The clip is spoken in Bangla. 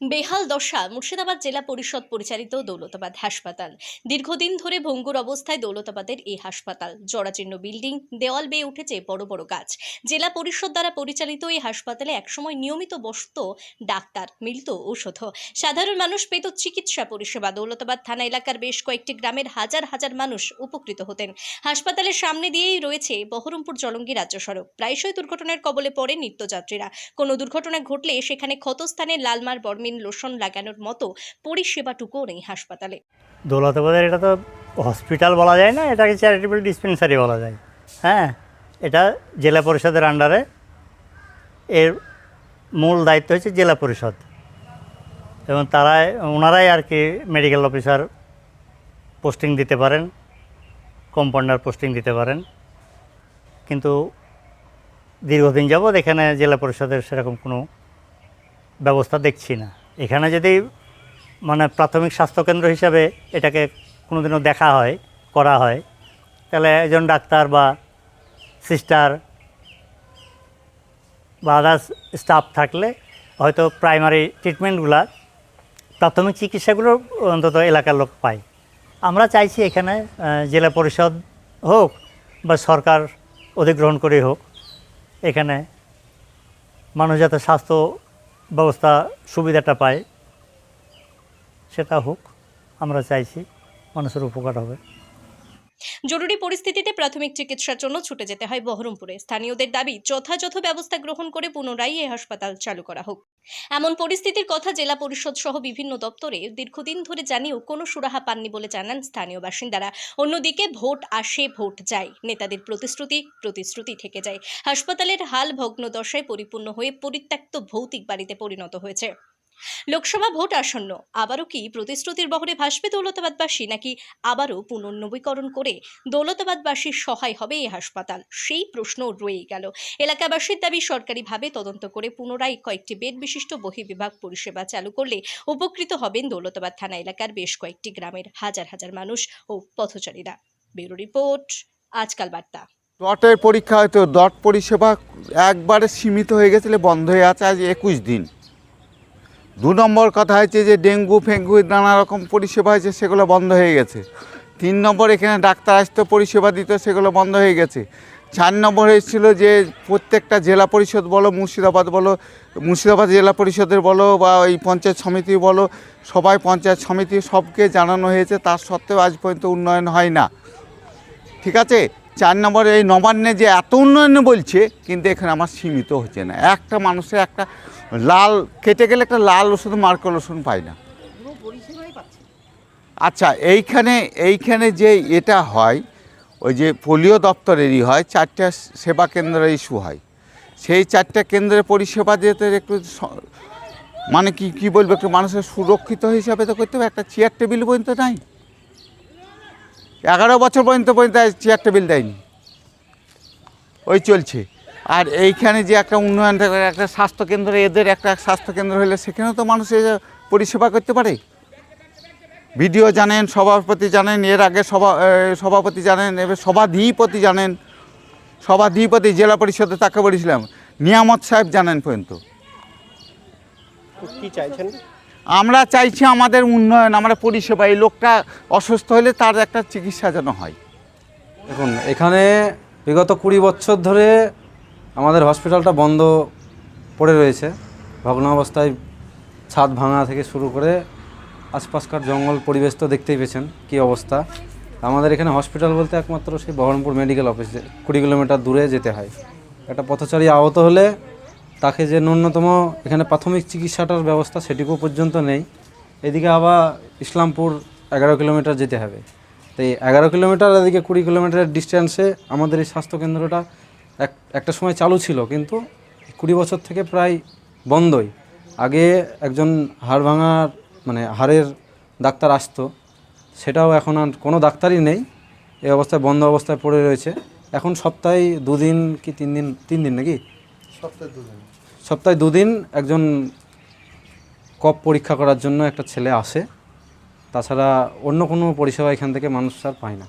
বেহাল দশা মুর্শিদাবাদ জেলা পরিষদ পরিচালিত দৌলতাবাদ হাসপাতাল। দীর্ঘদিন ধরে ভঙ্গুর অবস্থায় দৌলতাবাদের এই হাসপাতাল। জরাচীর্ণ বিল্ডিং, দেওয়াল বেয়ে উঠেছে বড় বড় গাছ। জেলা পরিষদ দ্বারা পরিচালিত এই হাসপাতালে একসময় নিয়মিত বসত ডাক্তার, মিলত ঔষধ। সাধারণ মানুষ পেত চিকিৎসা পরিষেবা। দৌলতাবাদ থানা এলাকার বেশ কয়েকটি গ্রামের হাজার হাজার মানুষ উপকৃত হতেন। হাসপাতালের সামনে দিয়েই রয়েছে বহরমপুর জলঙ্গি রাজ্য সড়ক। প্রায়শই দুর্ঘটনার কবলে পড়ে নিত্যযাত্রীরা। কোনো দুর্ঘটনা ঘটলে সেখানে ক্ষতস্থানে লালমার বর্মিন লোশন লাগানোর মতো পরিষেবাটুকুও নেই হাসপাতালে। দৌলতাবাদের এটা তো হসপিটাল বলা যায় না, এটাকে চ্যারিটেবল ডিসপেন্সারি বলা যায়। হ্যাঁ এটা জেলা পরিষদের আন্ডারে এর মূল দায়িত্ব হচ্ছে জেলা পরিষদ। এবং তারাই, ওনারাই আর কি মেডিকেল অফিসার পোস্টিং দিতে পারেন কম্পাউন্ডার পোস্টিং দিতে পারেন। কিন্তু দীর্ঘদিন যাবৎ এখানে জেলা পরিষদের সেরকম কোনো ব্যবস্থা দেখছি না। এখানে যদি মানে প্রাথমিক স্বাস্থ্যকেন্দ্র হিসাবে এটাকে কোনোদিনও দেখা হয়, করা হয়, তাহলে একজন ডাক্তার বা সিস্টার বা আদার্স স্টাফ থাকলে হয়তো প্রাইমারি ট্রিটমেন্টগুলা প্রাথমিক চিকিৎসাগুলো অন্তত এলাকার লোক পায়। আমরা চাইছি এখানে জেলা পরিষদ হোক বা সরকার অধিগ্রহণ করে হোক, এখানে মানুষ যাতে স্বাস্থ্য ব্যবস্থা সুবিধাটা পায় সেটা হোক আমরা চাইছি মানুষের উপকার হবে। জরুরি পরিস্থিতিতে প্রাথমিক চিকিৎসার জন্য ছুটে যেতে হয় বহরমপুরে। স্থানীয়দের দাবি, যথাযথ ব্যবস্থা গ্রহণ করে পুনরায় এই হাসপাতাল চালু করা হোক। এমন পরিস্থিতির কথা জেলা পরিষদ সহ বিভিন্ন দপ্তরে দীর্ঘদিন ধরে জানিয়েও কোনো সুরাহা পাননি বলে জানান স্থানীয় বাসিন্দারা। অন্যদিকে ভোট আসে, ভোট যায়। নেতাদের প্রতিশ্রুতি প্রতিশ্রুতি থেকে যায়। হাসপাতালের হাল ভগ্ন দশায় পরিপূর্ণ হয়ে পরিত্যক্ত ভৌতিক বাড়িতে পরিণত হয়েছে। লোকসভা ভোট আসন্ন। আবারও কি প্রতিশ্রুতির বহরে ভাসবে দৌলতাবাদবাসী, নাকি আবারও পুনর্নবীকরণ করে দৌলতাবাদবাসীর সহায় হবে এই হাসপাতাল? সেই প্রশ্ন রয়েই গেল। এলাকাবাসীর দাবি, সরকারিভাবে তদন্ত করে পুনরায় কয়েকটি বেড বিশিষ্ট বহির্বিভাগ পরিষেবা চালু করলে উপকৃত হবেন দৌলতাবাদ থানা এলাকার বেশ কয়েকটি গ্রামের হাজার হাজার মানুষ ও পথচারীরা। ব্যুরো রিপোর্ট, আজকাল বার্তা। ডটের পরীক্ষা হয়তো ডট পরিষেবা একবারে সীমিত হয়ে গেছিল বন্ধ হয়ে আছে আজ একুশ দিন। দু নম্বর কথা হচ্ছে যে ডেঙ্গু, ফেঙ্গু, নানা রকম পরিষেবা হয়েছে, সেগুলো বন্ধ হয়ে গেছে। তিন নম্বর, এখানে ডাক্তার আসতো পরিষেবা দিত সেগুলো বন্ধ হয়ে গেছে। চার নম্বর হয়েছিল যে প্রত্যেকটা জেলা পরিষদ বলো, মুর্শিদাবাদ বলো, মুর্শিদাবাদ জেলা পরিষদের বলো বা ওই পঞ্চায়েত সমিতি বলো, সবাই পঞ্চায়েত সমিতি সবকে জানানো হয়েছে, তার সত্ত্বেও আজ পর্যন্ত উন্নয়ন হয় না। ঠিক আছে? চার নম্বরে এই নবান্নে যে এত উন্নয়ন বলছে কিন্তু এখানে আমার সীমিত হচ্ছে না। একটা মানুষের একটা লাল কেটে গেলে একটা লাল ওষুধ মার্কল ওষুধ পায় না। আচ্ছা এইখানে এইখানে যে এটা হয় ওই যে পোলিও দপ্তরেরই হয় চারটা সেবা কেন্দ্রের ইস্যু হয়। সেই চারটা কেন্দ্রের পরিষেবা যেতে একটু মানে কি কি বলব একটু মানুষের সুরক্ষিত হিসাবে তো করতে হবে একটা চেয়ার টেবিল পর্যন্ত নাই। এগারো বছর পর্যন্ত পর্যন্ত চেয়ার টেবিল দেয়নি। ওই চলছে। আর এইখানে যে একটা উন্নয়ন একটা স্বাস্থ্যকেন্দ্র এদের একটা স্বাস্থ্যকেন্দ্র হলে সেখানেও তো মানুষ পরিষেবা করতে পারে। ভিডিও জানেন, সভাপতি জানেন, এর আগে সভা সভাপতি জানেন, এবার সভাধিপতি জানেন। সভাধিপতি জেলা পরিষদে তাকে বলেছিলাম, নিয়ামত সাহেব জানেন পর্যন্ত। কি চাইছেন? আমরা চাইছি আমাদের উন্নয়ন, আমরা পরিষেবা, এই লোকটা অসুস্থ হলে তার একটা চিকিৎসা যেন হয়। দেখুন, এখানে বিগত কুড়ি বছর ধরে আমাদের হসপিটালটা বন্ধ পড়ে রয়েছে। ভগ্ন অবস্থায় ছাদ ভাঙা থেকে শুরু করে আশপাশকার জঙ্গল পরিবেশ তো দেখতেই পেয়েছেন কী অবস্থা। আমাদের এখানে হসপিটাল বলতে একমাত্র সেই বহরমপুর মেডিকেল অফিস কুড়ি কিলোমিটার দূরে যেতে হয়। একটা পথচারী আহত হলে তাকে যে ন্যূনতম এখানে প্রাথমিক চিকিৎসাটার ব্যবস্থা সেটুকু পর্যন্ত নেই। এদিকে আবার ইসলামপুর এগারো কিলোমিটার যেতে হবে। তো এই এগারো কিলোমিটার এদিকে কুড়ি কিলোমিটারের ডিস্টেন্সে আমাদের এই স্বাস্থ্যকেন্দ্রটা এক, একটা সময় চালু ছিল, কিন্তু কুড়ি বছর থেকে প্রায় বন্ধই। আগে একজন হাড় ভাঙার মানে হাড়ের ডাক্তার আসতো, সেটাও এখন আর কোনো ডাক্তারই নেই। এই অবস্থায় বন্ধ অবস্থায় পড়ে রয়েছে। এখন সপ্তাহে দুদিন কি তিন দিন তিন দিন নাকি? সপ্তাহে দুদিন। একজন কপ পরীক্ষা করার জন্য একটা ছেলে আসে। তাছাড়া অন্য কোনো পরিষেবা এখান থেকে মানুষ আর পায় না।